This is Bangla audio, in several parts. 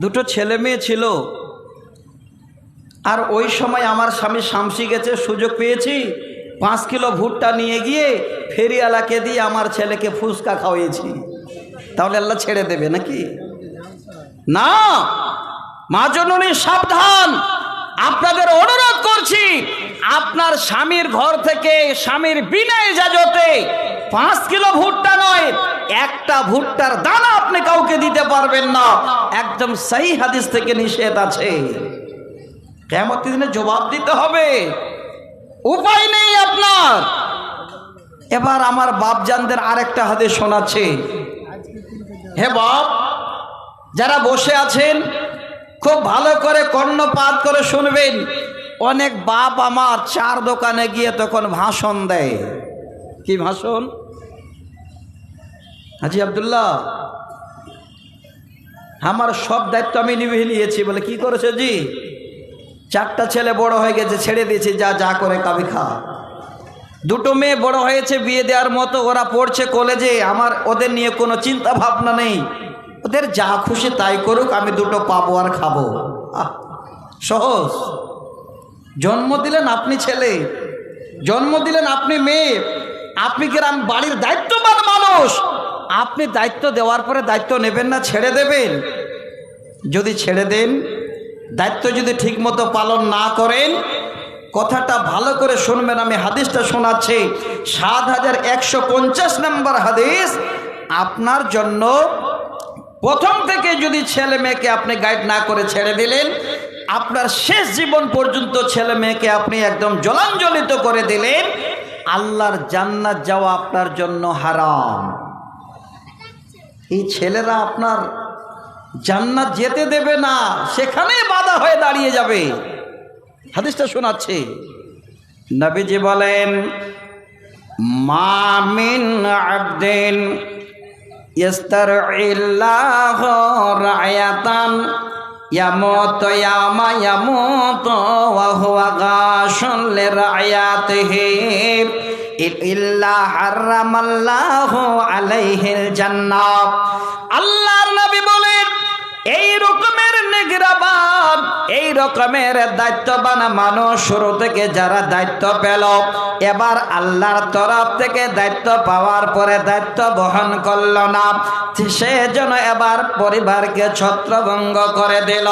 দুটো ছেলে মেয়ে ছিল। আর ওই সময় আমার স্বামী শামসি গেছে, সুযোগ পেয়েছি। পাঁচ কিলো ভুট্টা নিয়ে গিয়ে ফেরিওয়ালাকে দিয়ে আমার ছেলেকে ফুচকা খাওয়িয়েছি তাহলে আল্লাহ ছেড়ে দেবে নাকি? না! মা জননী, সাবধান! আপনাদের অনুরোধ করছি, আপনার স্বামীর ঘর থেকে স্বামীর বিনা ইজাজতে পাঁচ কিলো ভুট্টা নয় একটা ভুট্টার দানা আপনি কাউকে দিতে পারবেন না। একদম সেই হাদিস থেকে নিষেধ আছে। কেমন দিনে জবাব দিতে হবে। উপায় নেই আপনার। এবার আমার বাপজানদের আরেকটা হাদিস শোনাচ্ছে। হে বাপ, যারা বসে আছেন, খুব ভালো করে কর্ণপাত করে শুনবেন। অনেক বাপ আমার চার দোকানে গিয়ে তখন ভাষণ দেয়। কি ভাষণ? হাজি আবদুল্লাহ, আমার সব দায়িত্ব আমি নিভে নিয়েছি বলে কি করেছে জি? চারটা ছেলে বড় হয়ে গেছে, ছেড়ে দিয়েছি, যা যা করে কাবি খা। দুটো মেয়ে বড় হয়েছে, বিয়ে দেওয়ার মতো ওরা পড়ছে কলেজে, আমার ওদের নিয়ে কোনো চিন্তা ভাবনা নেই। ওদের যা খুশি তাই করুক, আমি দুটো পাবো আর খাব। সহজ। জন্ম দিলেন আপনি ছেলে, জন্ম দিলেন আপনি মেয়ে, আপনি গ্রাম বাড়ির দায়িত্ববান মানুষ? আপনি দায়িত্ব দেওয়ার পরে দায়িত্ব নেবেন না, ছেড়ে দেবেন। যদি ছেড়ে দেন, দায়িত্ব যদি ঠিকমতো পালন না করেন, কথাটা ভালো করে শুনবেন, আমি হাদিসটা শোনাচ্ছি। সাত হাজার একশো পঞ্চাশ নম্বর হাদিস, আপনার জন্য প্রথম থেকে যদি ছেলে মেয়েকে আপনি গাইড না করে ছেড়ে দিলেন, আপনার শেষ জীবন পর্যন্ত ছেলে মেয়েকে আপনি একদম জলাঞ্জলিত করে দিলেন, আল্লাহর জান্নাত যাওয়া আপনার জন্য হারাম। এই ছেলেরা আপনার জান্নাত যেতে দেবে না সেখানে বাধা হয়ে দাঁড়িয়ে যাবে। হাদিসটা শোনাচ্ছে। নবীজি বলেন মামিন আবদিন ইস্তারইল্লাহ রায়াতান ইয়ামুত ইয়ামা ইয়ামুত ওয়া হুয়া গাশুন লিরায়াতিহি ইল্লা হারামাল্লাহু আলাইহিল জান্নাহ আল্লাহর নবী বলেন এই রকমের নিগরাবান এই রকমের দায়িত্ববান মানুষ শুরু থেকে যারা দায়িত্ব পেল, এবার আল্লাহর তরফ থেকে দায়িত্ব পাওয়ার পরে দায়িত্ব বহন করল না। সে যেন এবার পরিবারকে ছত্রভঙ্গ করে দিল।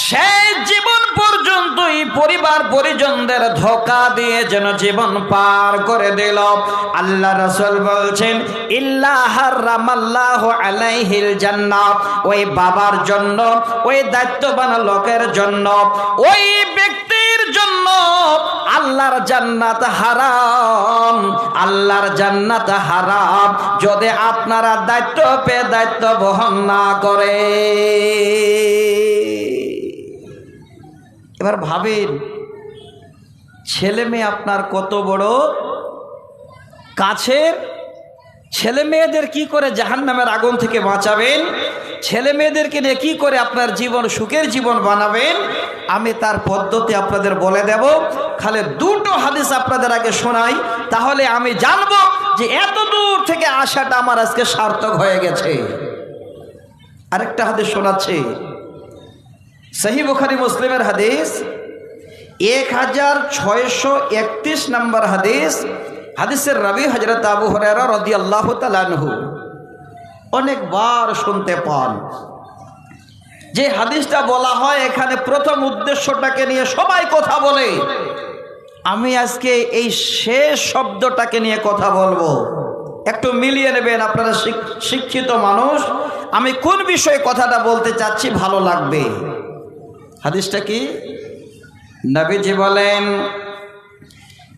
সেই জীবন পর্যন্তই পরিবার পরিজনদের ধোকা দিয়ে যেন জীবন পার করে দিল। আল্লাহ রসুল বলছেন ইল্লাহ আলাইহিল জান্নাত ওই বাবার জন্য ওই দায়িত্ববান লোকের জন্য, ওই ব্যক্তির জন্য আল্লাহর জান্নাত হারাম, আল্লাহর জান্নাত হারাম। যদি আপনারা দায়িত্ব পেয়ে দায়িত্ব বহন না করে। এবার ভাবেন, ছেলে মেয়ে আপনার কত বড়? কাছের ছেলে মেয়েদের কি করে জাহান নামের আগুন থেকে বাঁচাবেন? ছেলে মেয়েদেরকে নিয়ে কি করে আপনার জীবন সুখের জীবন বানাবেন, আমি তার পদ্ধতি আপনাদের বলে দেব। খালি দুটো হাদিস আপনাদের আগে শোনাই, তাহলে আমি জানব যে এত দূর থেকে আসাটা আমার আজকে সার্থক হয়ে গেছে। আরেকটা হাদিস শোনাচ্ছে। সহি বুখারি মুসলিমের হাদিস, এক হাজার ছয়শো একত্রিশ নম্বর হাদিস, হাদিসের রবি হজরত আবু হরেরা রদি আল্লাহ তালানহু অনেকবার শুনতে পান। যে হাদিসটা বলা হয়, এখানে প্রথম উদ্দেশ্যটাকে নিয়ে সবাই কথা বলে। আমি আজকে এই শেষ শব্দটাকে নিয়ে কথা বলব। একটু মিলিয়ে নেবেন, আপনারা শিক্ষিত মানুষ। আমি কোন বিষয়ে কথাটা বলতে চাচ্ছি ভালো লাগবে? হাদিসটা কি? নবীজি বলেন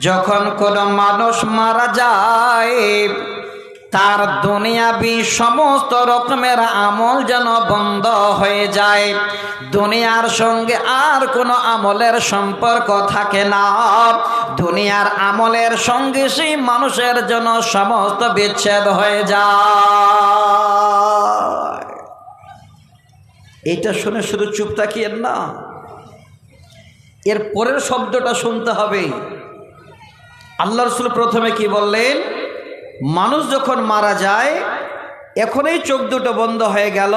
যখন কোনো মানুষ মারা যায়, তার দুনিয়াবি সমস্ত রকমের আমল যেন বন্ধ হয়ে যায়। দুনিয়ার সঙ্গে আর কোনো আমলের সম্পর্ক থাকে না। দুনিয়ার আমলের সঙ্গে সেই মানুষের জন্য সমস্ত বিচ্ছেদ হয়ে যায়। এটা শুনে শুধু চুপ তাকিয়েন না। এর পরের শব্দটা শুনতে হবে। আল্লাহ রসুল প্রথমে কি বললেন? মানুষ যখন মারা যায়, এখনই চোখ দুটো বন্ধ হয়ে গেল,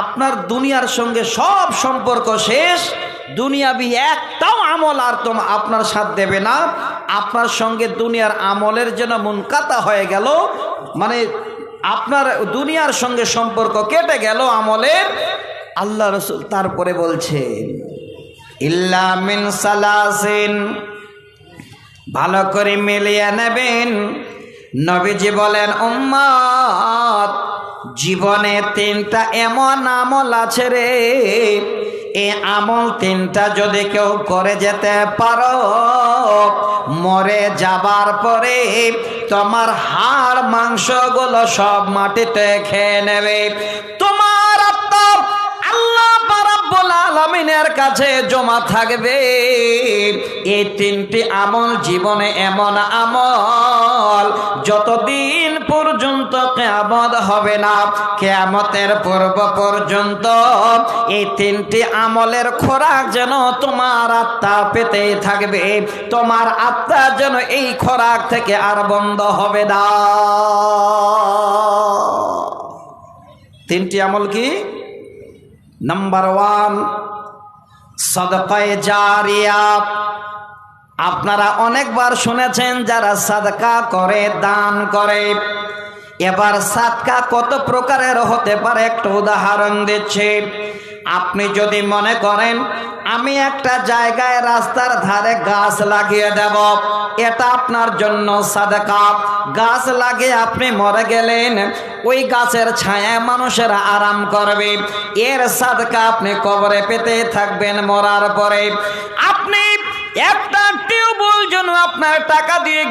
আপনার দুনিয়ার সঙ্গে সব সম্পর্ক শেষ, দুনিয়াবি একটাও আমল আর তোম আপনার সাথ দেবে না, আপনার সঙ্গে দুনিয়ার আমলের যেন মুনকাতা হয়ে গেল মানে আপনার দুনিয়ার সঙ্গে সম্পর্ক কেটে গেল আমলের, আল্লাহ রসুল তারপরে বলছেন, ইল্লা মিন সালাসিন ভালো করে মিলিয়ে নেবেন। নবীজি বলেন, উম্মত, জীবনে তিনটা এমন আমল আছে রে। এ আমল তিনটা যদি কেউ করে যেতে পারো, মরে যাবার পরে তোমার হাড় মাংসগুলো সব মাটিতে খেয়ে নেবে। আলামিনের কাছে জমা থাকবে। এই তিনটি আমল জীবনে এমন আমল, যতদিন পর্যন্ত কেয়ামত হবে না, কেয়ামতের পূর্ব পর্যন্ত এই তিনটি আমলের খোরাক যেন তোমার আত্মা পেতেই থাকবে, তোমার আত্মা যেন এই খোরাক থেকে আর বন্ধ হবে না। তিনটি আমল কি? নাম্বার ওয়ান সদকায় জারিয়া আপনারা অনেকবার শুনেছেন যারা সাদকা করে, দান করে। এবার সাদকা কত প্রকারের হতে পারে একটা উদাহরণ দিচ্ছি। আপনি যদি মনে করেন, আমি একটা জায়গায় রাস্তার ধারে গাছ লাগিয়ে দেব, এটা আপনার জন্য সাদকা। গাছ লাগিয়ে আপনি মরে গেলেন, ওই গাছের ছায়া মানুষের আরাম করবে। এর সাদকা আপনি কবরে পেতে থাকবেন মরার পরে। আপনি একটা টিউবওয়েল জন্য আপনার টাকা দিয়ে